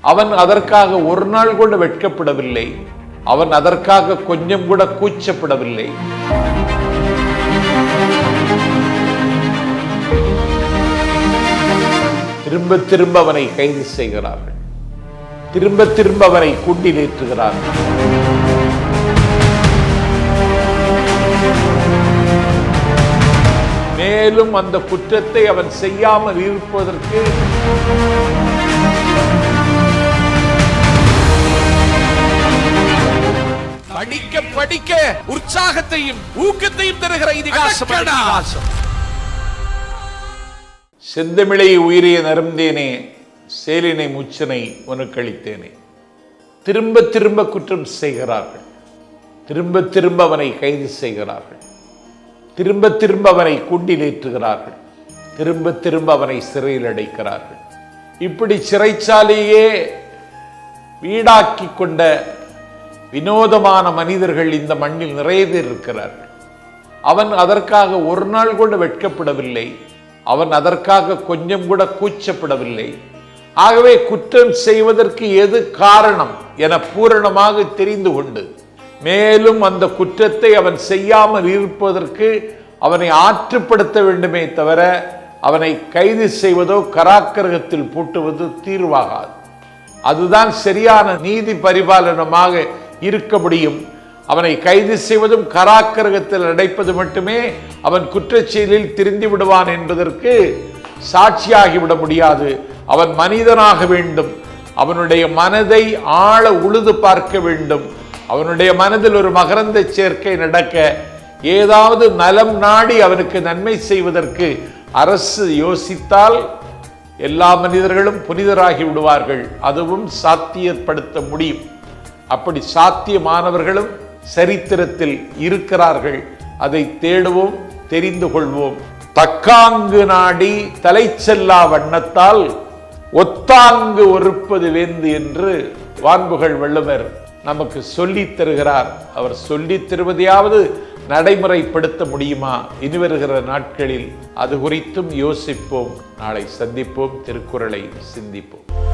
அவன் அதற்காக ஒரு நாள் கூட வெட்கப்படவில்லை. அவன் அதற்காக கொஞ்சம் கூட கூச்சப்படவில்லை. திரும்ப திரும்ப அவனை கைது செய்கிறார்கள். திரும்ப திரும்ப அவனை கூண்டிலேற்றுகிறார்கள் மேலும் அந்த குற்றத்தை அவன் செய்யாமல் இருப்பதற்கு படிக்க படிக்க உற்சாகத்தையும் ஊக்கத்தையும் தருகிற இதிகாசம். செந்தமிழை உயிரிய நருந்தேனே சேலினை முச்சனை உனக்களித்தேனே திரும்ப திரும்ப குற்றம் செய்கிறார்கள். திரும்ப திரும்ப அவனை கைது செய்கிறார்கள். திரும்ப திரும்ப அவனை கூண்டிலேற்றுகிறார்கள். திரும்ப திரும்ப அவனை சிறையில் அடைக்கிறார்கள். இப்படி சிறைச்சாலையே வீடாக்கி கொண்ட வினோதமான மனிதர்கள் இந்த மண்ணில் நிறைய பேர் இருக்கிறார்கள். அவன் அதற்காக ஒரு நாள் கூட வெட்கப்படவில்லை. அவன் அதற்காக கொஞ்சம் கூட கூச்சப்படவில்லை. ஆகவே குற்றம் செய்வதற்கு எது காரணம் என பூரணமாக தெரிந்து கொண்டு மேலும் அந்த குற்றத்தை அவன் செய்யாமல் இருப்பதற்கு அவனை ஆற்றுப்படுத்த வேண்டுமே தவிர அவனை கைது செய்வதோ கராக்கரகத்தில் பூட்டுவதோ தீர்வாகாது. அதுதான் சரியான நீதி பரிபாலனமாக இருக்க முடியும். அவனை கைது செய்வதும் கராக்கிரகத்தில் அடைப்பது மட்டுமே அவன் குற்றச்செயலில் திருந்தி விடுவான் என்பதற்கு சாட்சியாகிவிட முடியாது. அவன் மனிதனாக வேண்டும். அவனுடைய மனதை ஆழ உழுது பார்க்க வேண்டும். அவனுடைய மனதில் ஒரு மகரந்த சேர்க்கை நடக்க ஏதாவது நலம் நாடி அவனுக்கு நன்மை செய்வதற்கு அரசு யோசித்தால் எல்லா மனிதர்களும் புனிதராகி விடுவார்கள். அதுவும் சாத்தியப்படுத்த முடியும். அப்படி சாத்தியமானவர்களும் சரித்திரத்தில் இருக்கிறார்கள். அதை தேடுவோம் தெரிந்து கொள்வோம். தக்காங்கு நாடி தலை செல்லா வண்ணத்தால் ஒத்தாங்கு ஒருப்பது வேந்து என்று வான்புகள் வள்ளுவர் நமக்கு சொல்லித் தருகிறார். அவர் சொல்லித் தருவதையாவது நடைமுறைப்படுத்த முடியுமா? இனி வருகிற நாட்களில் அது குறித்தும் யோசிப்போம். நாளை சந்திப்போம் திருக்குறளை சிந்திப்போம்.